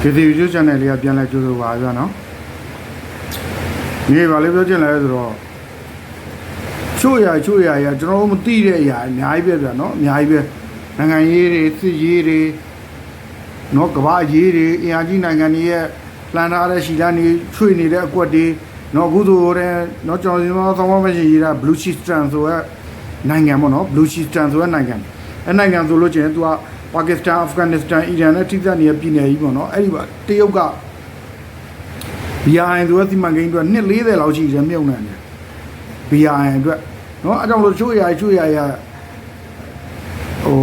ဒီဒီ YouTube channel လေးကပြန်လဲကြိုးလို့ပါဗျာနော်ဒီဘာလေးပြောချင်လဲဆိုတော့ချို့ရချို့ရရကျွန်တော်တို့မသိတဲ့အရာအများကြီးပဲဗျာနော်အများကြီးပဲနိုင်ငံရေးတွေစစ်ရေးတွေနော်ကမ္ဘာရေးတွေအင်အားကြီးနိုင်ငံတွေရဲ့လှန်ထားတဲ့ရှီလန်းတွေချွေနေတဲ့အကွက်တွေနော်အခုဆိုတဲ့နော်ကျွန်တော်ဒီမှာသောင်းမရှိရေးတာ Blue Chistan ဆိုတဲ့နိုင်ငံပေါ့နော် Blue Chistan ဆိုတဲ့နိုင်ငံအဲနိုင်ငံဆိုလို့ချင်းသူက ပါကစ္စတန်အာဖဂန်နစ္စတန်အီရန်နဲ့ထိစပ်နေတဲ့ပြည်နယ်ကြီးပေါ့နော်အဲ့ဒီပါတရုတ်က BRI ဆိုတဲ့စီမံကိန်းအတွက်နှစ်40လောက်ရှိတယ်မြုပ်နှံတယ် BRI အတွက်နော်အကြောင်းလို့ချိုးရချိုးရရဟို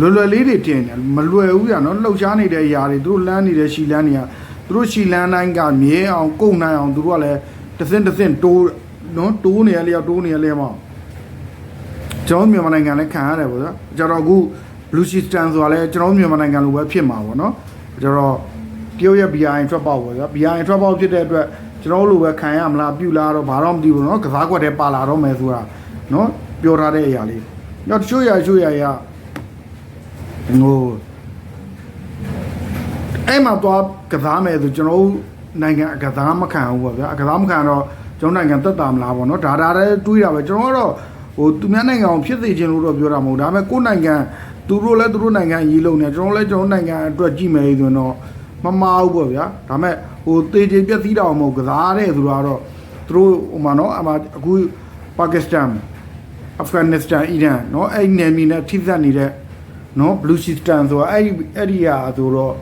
လွယ်လွယ်လေးတွေတင်တယ်မလွယ်ဘူးရနော်လှုပ်ရှားနေတဲ့အရာတွေသူတို့လမ်းနေတဲ့ရှီလန်းတွေကသူတို့ရှီလန်းတိုင်းကမြဲအောင်ကုန်နိုင်အောင်သူတို့ကလည်းတစ်စင်းတစ်စင်းတိုးနော်တိုးနေရလျောက်တိုးနေရလျောက်မကျွန်တော်မြန်မာနိုင်ငံလည်းခံရတယ်ပေါ့နော်ကျွန်တော်အခု Blue System ဆိုတာလည်းကျွန်တော်မြန်မာနိုင်ငံလိုပဲဖြစ်မှာပေါ့နော်ကျွန်တော်တရုတ်ရဲ့ BRI ထွက်ပေါက်ပေါ့ဗျာ BRI ထွက်ပေါက်ဖြစ်တဲ့အတွက်ကျွန်တော်လိုပဲခံရမလားပြုလားတော့ဘာတော့မသိဘူးနော်ကစားကွက်ထဲပါလာတော့မယ်ဆိုတာနော်ပြောထားတဲ့အရာလေးညတချို့ရချို့ရရဟိုအဲ့မှာတော့ကစားမယ်ဆိုကျွန်တော်တို့နိုင်ငံအကစားမခံဘူးပေါ့ဗျာအကစားမခံတော့ကျွန်တော်နိုင်ငံသက်တာမလားပေါ့နော်ဒါဒါလည်းတွေးတာပဲကျွန်တော်ကတော့ ဟိုသူများနိုင်ငံကိုဖြစ်စေခြင်းလို့တော့ပြောတာမဟုတ်ဒါပေမဲ့ကိုယ်နိုင်ငံသူတို့လည်းသူတို့နိုင်ငံရေးလုံးနေကျွန်တော်လည်းကျွန်တော်နိုင်ငံအတွက်ကြည့်မယ်ဆိုရင်တော့မမအောင်ပေါ့ဗျာဒါမဲ့ဟိုတေချေပြက်သီးတာမဟုတ်ကစားတဲ့ဆိုတော့သူတို့ဟိုမှာနော်အမအခုပါကစ္စတန်အာဖဂန်နစ္စတန်အီရန်နော်အဲ့နယ်မြေနဲ့ထိစပ်နေတဲ့နော်ဘလူးချီစတန်ဆိုတာအဲ့အဲ့ဒီဟာဆိုတော့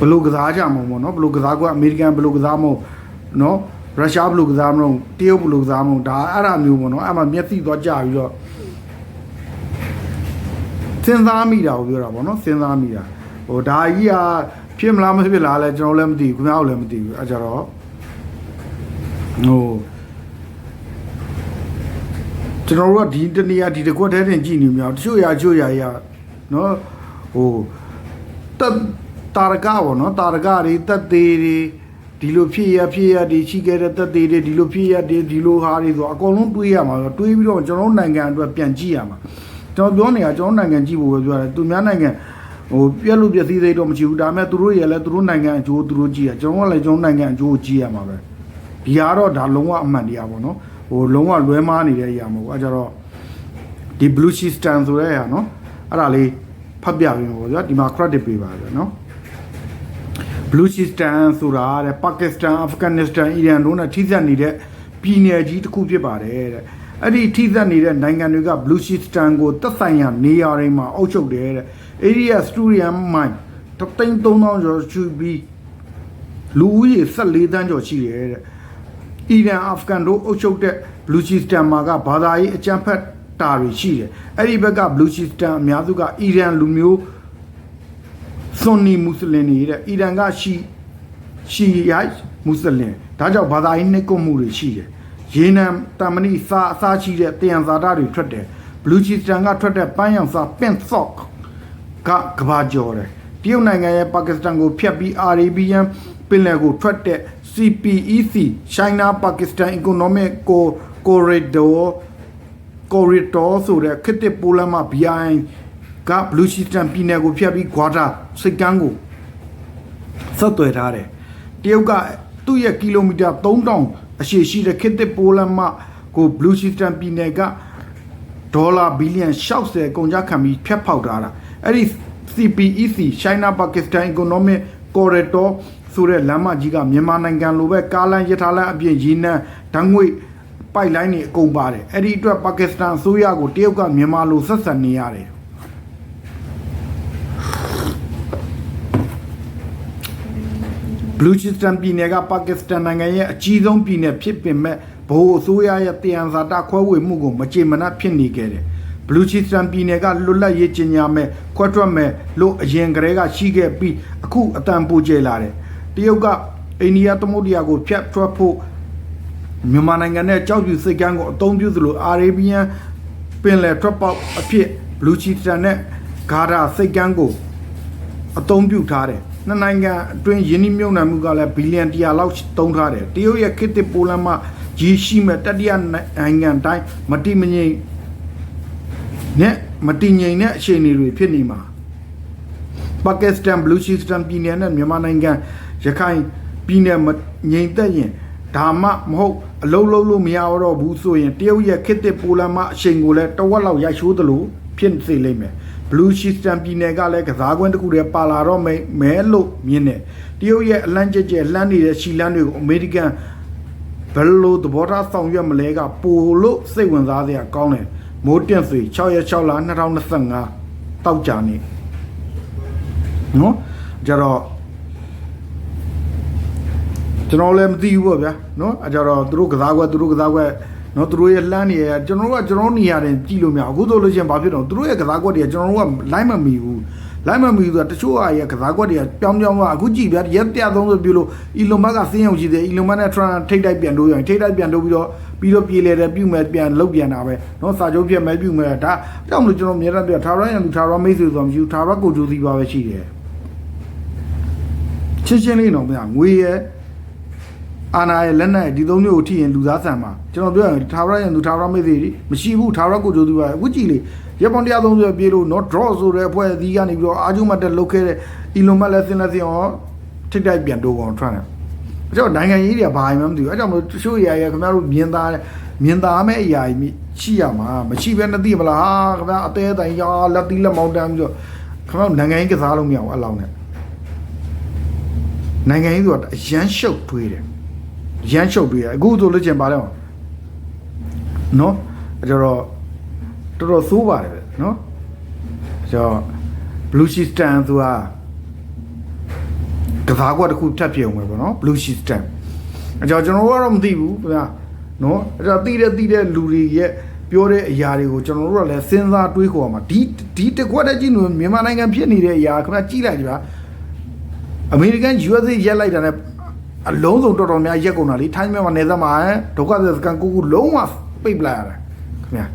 ဘလို့ကစားကြမှာပေါ့နော်ဘလို့ကစားကအမေရိကန်ဘလို့ကစားမဟုတ်နော် ရုရှားဘလို့ကစားမလို့တရုတ်ဘလို့ကစားမလို့ဒါအဲ့ဒါမျိုးပေါ့နော်အဲ့မှာမျက်စိသွားကြပြီးတော့စဉ်းစားမိတာကိုပြောတာပေါ့နော်စဉ်းစားမိတာဟိုဒါကြီးကဖြစ်မလားမဖြစ်လားလဲကျွန်တော်လည်းမသိဘူးခင်ဗျားတို့လည်းမသိဘူးအဲကြတော့ဟိုကျွန်တော်တို့ကဒီတနေရာဒီတကွက်တည်းတင်ကြည့်နေမြောက်တချို့ရာချို့ရာရနော်ဟိုတတာရကပေါ့နော်တာရကတွေတက်သေးတွေ ဒီလိုဖြစ်ရဖြစ်ရဒီရှိခဲ့တဲ့တက်သေးတွေဒီလိုဖြစ်ရဒီဒီလိုဟာတွေဆိုအကုန်လုံးတွေးရမှာဆိုတွေးပြီးတော့ကျွန်တော်တို့နိုင်ငံအတွက်ပြန်ကြည့်ရမှာကျွန်တော်ပြောနေတာကျွန်တော်နိုင်ငံကြည့်ဖို့ပဲပြောတယ်သူများနိုင်ငံဟိုပြက်လို့ပြက်စည်းသေးတော့မကြည့်ဘူးဒါပေမဲ့သူတို့ရလည်းသူတို့နိုင်ငံအကျိုးသူတို့ကြည့်ရကျွန်တော်ကလည်းကျွန်တော်နိုင်ငံအကျိုးကိုကြည့်ရမှာပဲဒီဟာတော့ဒါလုံးဝအမှန်တရားပေါ့နော်ဟိုလုံးဝလွဲမားနေတဲ့အရာမဟုတ်ဘူးအဲကြတော့ဒီ blue system ဆိုတဲ့ဟာနော်အဲ့ဒါလေးဖတ်ပြပြီးပေါ့ဗျာဒီမှာ credit ပေးပါဗျာနော် blue system ဆိုတာတဲ့ပါကစ္စတန်အာဖဂန်နစ္စတန်အီရန်တို့နဲ့ထိစပ်နေတဲ့ပြည်နယ်ကြီးတစ်ခုဖြစ်ပါတယ်တဲ့အဲ့ဒီထိစပ်နေတဲ့နိုင်ငံတွေက blue system ကိုသက်ဆိုင်ရာနေရာတွေမှာအုပ်ချုပ်တယ်တဲ့ area studium mine တသိန်း3000ကျော်ရှိပြီးလူဦးရေ14တန်းကျော်ရှိတယ်တဲ့အီရန်အာဖဂန်တို့အုပ်ချုပ်တဲ့ blue system မှာကဘာသာရေးအကြမ်းဖက်တာတွေရှိတယ်အဲ့ဒီဘက်က blue system အများစုကအီရန်လူမျိုး ဆွန်နီမွတ်စလင်တွေတဲ့အီရန်ကရှီရှီရိုက်မွတ်စလင်ဒါကြောင့်ဘာသာရေးနှိပ်ကွပ်မှုတွေရှိတယ်ရေနံတမဏိစာအစာရှိတဲ့တယံဇာတာတွေထွက်တယ်ဘလူချီစတန်ကထွက်တဲ့ပန်းရောင်စာပင့်ဆော့ကကဘာကျော်တယ်တရုတ်နိုင်ငံရဲ့ပါကစ္စတန်ကိုဖျက်ပြီးအာရေဘီယန်ပင်လယ်ကိုထွက်တဲ့ CPEC China Pakistan Economic Corridor Corridor ဆိုတဲ့ခစ်တစ်ပိုလန်မှာ BI ကဘလူးရှီစတန်ပြည်နယ်ကိုဖျက်ပြီးဂွာတာစိတ်ကမ်းကိုဆက်သွယ်ထားတယ်တရုတ်ကသူ့ရဲ့ကီလိုမီတာ3000အရှည်ရှိတဲ့ခစ်တစ်ပိုလန်မှာကိုဘလူးရှီစတန်ပြည်နယ်ကဒေါ်လာဘီလီယံ60ကုန်ကျခံပြီးဖျက်ဖောက်ထားတာအဲ့ဒီ CPEC China Pakistan Economic Corridor ဆိုတဲ့လမ်းမကြီးကမြန်မာနိုင်ငံလိုပဲကားလမ်းရထားလမ်းအပြင်ရေနံဓာတ်ငွေ့ပိုက်လိုင်းတွေအကုန်ပါတယ်အဲ့ဒီအတွက်ပါကစ္စတန်အစိုးရကိုတရုတ်ကမြန်မာလိုဆက်ဆံနေရတယ် ဘလူးချစ္စတန်ပြည်နယ်ကပါကစ္စတန်နိုင်ငံရဲ့အကြီးဆုံးပြည်နယ်ဖြစ်ပေမဲ့ဘိုးအစိုးရရဲ့တယံဇာတခွဲဝေမှုကိုမကြေမနပ်ဖြစ်နေခဲ့တယ်။ဘလူးချစ္စတန်ပြည်နယ်ကလွတ်လပ်ရေးကျင်းညာမဲ့ခွဲထွက်မဲ့လို့အရင်ကတည်းကရှိခဲ့ပြီးအခုအတန်ပိုကျလာတယ်။တရုတ်ကအိန္ဒိယသမုဒ္ဒရာကိုဖျက်ထွက်ဖို့မြန်မာနိုင်ငံနဲ့ကြောက်ပြူစိတ်ကမ်းကိုအသုံးပြုသလိုအာရေဘီယန်ပင်လယ်ထွက်ပေါက်အဖြစ်ဘလူးချစ္စတန်နဲ့ဂါဒါစိတ်ကမ်းကိုအသုံးပြုထားတယ် နှစ်နိုင်ငံအတွင်းယင်းနှိမ့်မြုံနှံမှုကလည်းဘီလီယံ100လောက်သုံးထားတယ်တရုတ်ရဲ့ခေတ်သစ်ပိုလန်မှာဂျီရှိမဲ့တတိယနိုင်ငံတိုင်းမတိမငိမ့်နဲ့မတိငိမ့်တဲ့အခြေအနေတွေဖြစ်နေမှာပါကစ္စတန်ဘလူးချီစတန်ပြည်နယ်နဲ့မြန်မာနိုင်ငံရခိုင်ပြည်နယ်မငြိမ်သက်ရင်ဒါမှမဟုတ်အလုံးလုံးလို့မရတော့ဘူးဆိုရင်တရုတ်ရဲ့ခေတ်သစ်ပိုလန်မအချိန်ကိုလည်းတဝက်လောက်ရိုက်ရှိုးသလိုဖြစ်စေလိမ့်မယ် ဘလူးချီစတန်ပြည်နယ်ကလည်းကစားကွင်းတစ်ခုတည်းပါလာတော့မယ်မဲလို့မြင်တယ်တရုတ်ရဲ့အလန့်ကျကျလှမ်းနေတဲ့ရှီလန်းတွေကိုအမေရိကန်ဘယ်လိုသဘောထားဆောင်ရွက်မလဲကပိုလို့စိတ်ဝင်စားစရာကောင်းတယ်မိုးတင်ဆွေ6ရက်6လ2025တောက်ကြနေနော်ကြတော့ကျွန်တော်လည်းမသိဘူးပေါ့ဗျာနော်အဲကြတော့သူတို့ကစားကွက်သူတို့ကစားကွက် နော်သူတို့ရဲ့လှမ်းနေရကျွန်တော်တို့ကကျွန်တော်တို့နေရာတင်ကြည့်လို့မရဘူးအခုဆိုလို့ရှိရင်ဘာဖြစ်တော့သူတို့ရဲ့ကစားကွက်တွေကကျွန်တော်တို့ကလိုက်မမီဘူးလိုက်မမီဘူးဆိုတာတချို့အရဲ့ကစားကွက်တွေကပြောင်းပြောင်းသွားအခုကြည့်ဗျာရက်130ပြလို့အီလွန်မတ်ကစင်းရုံရှိတယ်အီလွန်မတ်နဲ့ထရန်ထိတ်တိုက်ပြန်တိုးရင်ထိတ်တိုက်ပြန်တိုးပြီးတော့ပြီးတော့ပြေလေတယ်ပြုတ်မယ်ပြန်လုတ်ပြန်တာပဲနော်စာချုပ်ပြက်မယ်ပြုတ်မယ်ဒါကြောင့်မလို့ကျွန်တော်မြေရပြထာဝရရန်သူထာဝရမိတ်ဆွေဆိုတော့မရှိဘူးထာဝရကိုကြိုးစီပါပဲရှိတယ်ချင်းချင်းလေးတော့ဗျာငွေရဲ့ အာနာရဲ့လက်နဲ့ဒီသုံးမျိုးကိုထိရင်လူသားဆန်မှာကျွန်တော်ပြောရင်ထာဝရရဲ့လူထာဝရမေးသေးတယ်မရှိဘူးထာဝရကိုကြိုးသူပါအခုကြည့်လေရပွန်130ပြေလို့ not draw ဆိုတဲ့အဖွဲ့အစည်းကနေပြီးတော့အာဂျူမတ်တက်လုတ်ခဲ့တဲ့ Elon Musk လည်းစင်လက်စင်အောင်ထိတိုက်ပြန်တိုးအောင်ထွက်တယ်အကြောင်းနိုင်ငံရေးတွေကဘာမှမသိဘူးအဲကြောင့်မလို့တချို့အရာတွေကခင်ဗျားတို့မြင်သားမြင်သားမဲ့အရာကြီးရှိရမှာမရှိဘဲနဲ့သိမလားဟာခင်ဗျားအသေးအတိုင်ရာလက်သီးလက်မောင်းတန်းပြီးတော့ခင်ဗျားတို့နိုင်ငံရေးကစားလို့မရဘူးအလောင်းနဲ့နိုင်ငံရေးဆိုတာအရန်ရှုပ်ထွေးတယ် ရန်ရှုပ်ထွေးတယ်အခုဆိုလို့ချင်းပါလဲနော်အဲ့တော့တော်တော်သိုးပါတယ်ဗျနော်အဲ့တော့ blue system ဆိုတာကစားကွက်တစ်ခုထပ်ပြုံပဲပေါ့နော် blue system အဲ့တော့ကျွန်တော်တို့ကတော့မသိဘူးခင်ဗျာနော်အဲ့တော့သိတဲ့သိတဲ့လူတွေရဲ့ပြောတဲ့အရာတွေကိုကျွန်တော်တို့ကလည်းစဉ်းစားတွေးခေါ်ရမှာဒီဒီတကွက်တဲ့ကြည့်လို့မြန်မာနိုင်ငံဖြစ်နေတဲ့အရာခင်ဗျာကြည့်လိုက်ကြပါအမေရိကန် USA ရက်လိုက်တာနဲ့ အလုံးစုံတော်တော်များရက်ကုန်တာလေထိုင်းမြန်မာနယ်စပ်မှာဒုက္ခသည်စကန်ကူကူလုံးဝပိတ်ပလိုက်ရတယ်ခင်ဗျာ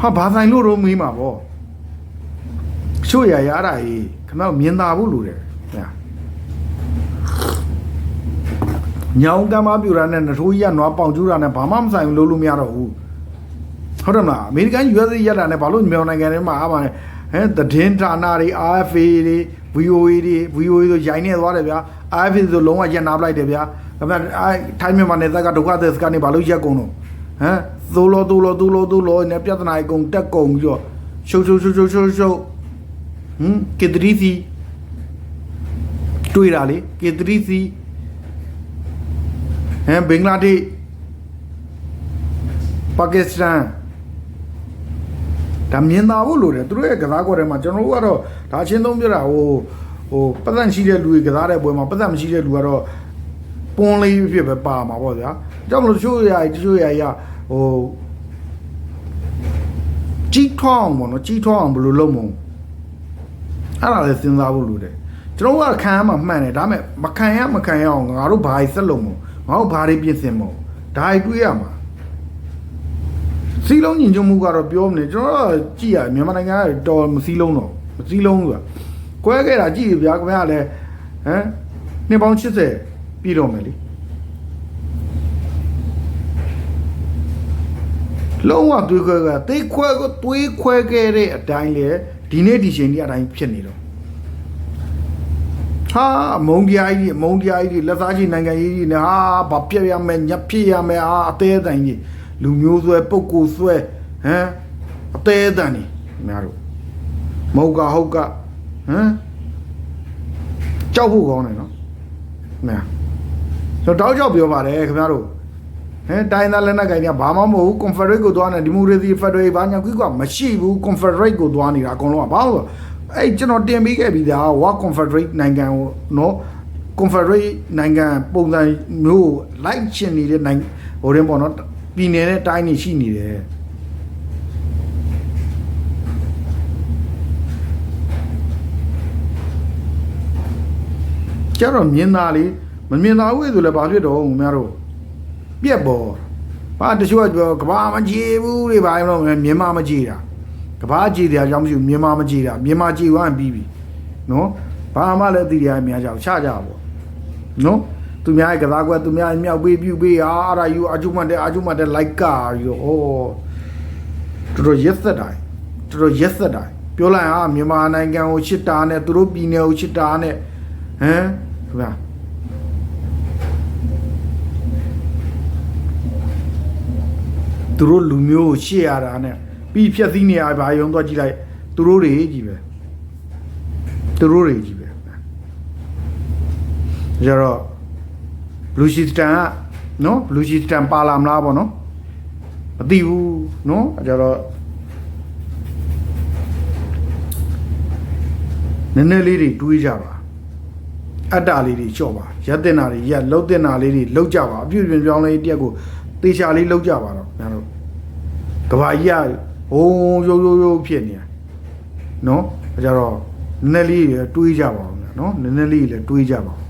ဟာဘာဆိုင်လို့တော့မေးမှာပေါ့ချို့ရရတာကြီးခင်ဗျာမြင်သာဖို့လိုတယ်ခင်ဗျာညောင်ကမ်းမပြူတာနဲ့နထိုးကြီးကနွားပေါင်ကျူတာနဲ့ဘာမှမဆိုင်ဘူးလို့လို့မရတော့ဘူးဟုတ်တယ်မလားအမေရိကန် USA ရက်တာနဲ့ဘာလို့မြန်မာနိုင်ငံထဲမှာအားပါလဲ ဟဲ့သတင်းဌာနတွေ RFA တွေ VOA တွေ VOA ဆိုရိုင်းနေသွားတယ်ဗျာ RFA ဆိုလုံးဝရက်နာပလိုက်တယ်ဗျာဒါပေမဲ့အဲထိုင်းမြန်မာနယ်စပ်ကဒုက္ခသည်စကနေဘာလို့ရက်ကုန်တော့ဟမ်သိုးလို့သိုးလို့သိုးလို့သိုးလို့နဲ့ပြဿနာအကုန်တက်ကုန်ပြီးတော့ရှုပ်ရှုပ်ရှုပ်ရှုပ်ရှုပ်ရှုပ်ဟမ်ကေတရီစီတွေ့တာလေကေတရီစီဟမ်ဘင်္ဂလားဒေ့ရှ်ပါကစ္စတန် ဒါမြင်သာဖို့လိုတယ်သူတို့ရဲ့ကစားကွက်ထဲမှာကျွန်တော်တို့ကတော့ဒါအချင်းသုံးပြတာဟိုဟိုပတ်သက်ရှိတဲ့လူတွေကစားတဲ့ပွဲမှာပတ်သက်မရှိတဲ့လူကတော့ပွန်လေးဖြစ်ပဲပါမှာပေါ့ဗျာအကြောင်းမလို့တချို့အရာကြီးတချို့အရာကြီးကဟိုကြီးထွားအောင်ပေါ့နော်ကြီးထွားအောင်ဘယ်လိုလုပ်မလဲအဲ့ဒါလည်းစဉ်းစားဖို့လိုတယ်ကျွန်တော်ကခံရမှာမှန်တယ်ဒါပေမဲ့မခံရမခံရအောင်ငါတို့ဘာကြီးဆက်လုပ်မလဲငါတို့ဘာတွေပြင်ဆင်မလဲဒါကြီးတွေးရမှာ စီလုံးညင်ညွတ်မှုကတော့ပြောမနေကျွန်တော်တို့ကြည့်ရမြန်မာနိုင်ငံကတော်မစီလုံးတော့မစီလုံးဆိုတာကွဲခဲ့တာကြည့်ရဗျာခင်ဗျားလည်းဟမ်နှစ်ပေါင်း80ပြည်တော့မယ်လေလုံးဝတွေးခွဲကတေးခွဲကိုတွေးခွဲခဲ့တဲ့အတိုင်းလေဒီနေ့ဒီချိန်ကြီးအတိုင်းဖြစ်နေတော့ဟာအမုံတရားကြီးအမုံတရားကြီးလက်သားကြီးနိုင်ငံကြီးကြီးနဲ့ဟာဘာပြက်ရမယ်ညက်ဖြစ်ရမယ်အာအသေးအတန်ကြီး လူမျိုးဆွဲပုတ်ကိုဆွဲဟမ်အသေးအတန်ကြီးခင်ဗျားတို့မဟုတ်ကဟုတ်ကဟမ်ကြောက်ဖို့ကောင်းတယ်နော်ခင်ဗျာကျွန်တော်တောက်ကြောက်ပြောပါတယ်ခင်ဗျားတို့ဟဲတိုင်းသားလက်နက်ကိုင်တွေကဘာမှမဟုတ်ဘူး confederate ကိုသွားနေဒီမိုကရေစီ federal ဘာညာကွီကမရှိဘူး confederate ကိုသွားနေတာအကုန်လုံးကဘာလို့အဲ့ကျွန်တော်တင်ပေးခဲ့ပြီးသား war confederate နိုင်ငံကိုနော် confederate နိုင်ငံပုံစံမျိုး like ချင်နေတဲ့နိုင်ငံဟိုရင်ပေါ့နော် ပြည်နယ်နဲ့တိုင်းနေရှိနေတယ်ကျတော့မြင်သားလေမမြင်သားဘူးဆိုလည်းဘာဖြစ်တော့ဦးများတို့ပြက်ပေါ်ဘာတချို့ကပြောကဘာမကြည့်ဘူးတွေဘာလို့မြန်မာမကြည့်တာကဘာကြည့်တယ်အကြောင်းမရှိဘူးမြန်မာမကြည့်တာမြန်မာကြည့်ဝမ်းပြီးပြီနော်ဘာမှလည်းသိရတယ်အများကြောင့်ချကြပေါ့နော် သူများရဲ့ကစားကွက်သူများရဲ့မြောက်ပေးပြုပေးအာအဲ့ဒါယူအကျုံမတဲ့အာကျုံမတဲ့လိုက်ကာရောဟောတော်တော်ရက်သက်တိုင်းတော်တော်ရက်သက်တိုင်းပပြောလိုက်ဟာမြန်မာနိုင်ငံကိုချစ်တာနဲ့သူတို့ပြည်နယ်ကိုချစ်တာနဲ့ဟမ်ခင်ဗျာသူတို့လူမျိုးကိုရှေ့ရတာနဲ့ပြီးဖြက်သီးနေရပါရုံတော့ကြည့်လိုက်သူတို့တွေကြီးပဲသူတို့တွေကြီးပဲကြတော့ ဘလူးရှိစတန်ကနော်ဘလူးရှိစတန်ပါလာမလားပေါ့နော်မသိဘူးနော်ကြတော့နည်းနည်းလေးတွေတွေးကြပါအတ္တလေးတွေလျှော့ပါရက်တင်တာတွေရက်လှုပ်တင်တာလေးတွေလှုပ်ကြပါအပြည့်ပြင်ပြောင်းလေးတစ်ရက်ကိုတေချာလေးလှုပ်ကြပါတော့ညာတို့ကဘာကြီးကဟိုးရိုးရိုးရိုးဖြစ်နေတယ်နော်အဲကြတော့နည်းနည်းလေးတွေတွေးကြပါဦးညာနော်နည်းနည်းလေးတွေလည်းတွေးကြပါဦး